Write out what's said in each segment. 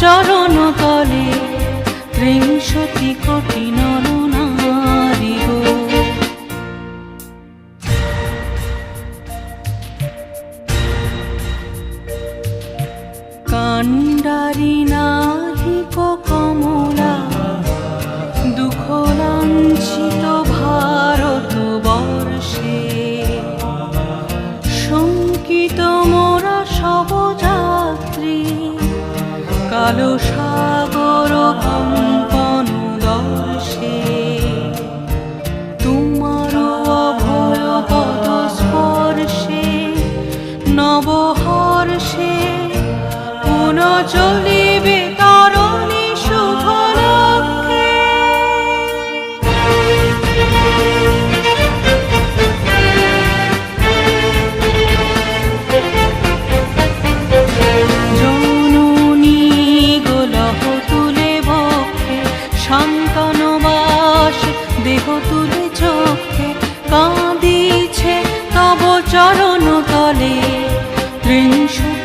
চরণ তলে ত্রিংশতি কোটি নর নারী গো। কান্ডারি নাহি কোক কালো সাগর কম্পন দর্শে। তোমার অভয় পদ স্পর্শে নবহর্ষে পুনঃ চলিবে চরণ তলে ত্রিংশু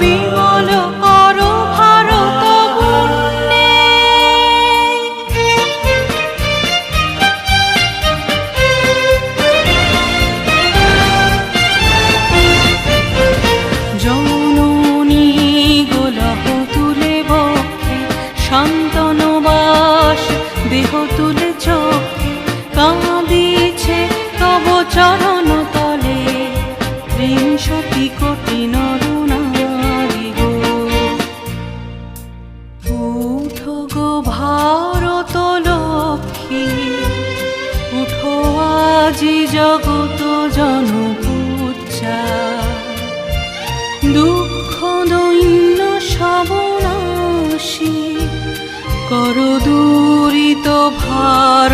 বিমল আজি জগত জনপুচ্ছা দুঃখ দৈন্য সবনাশী কর দূরিত ভার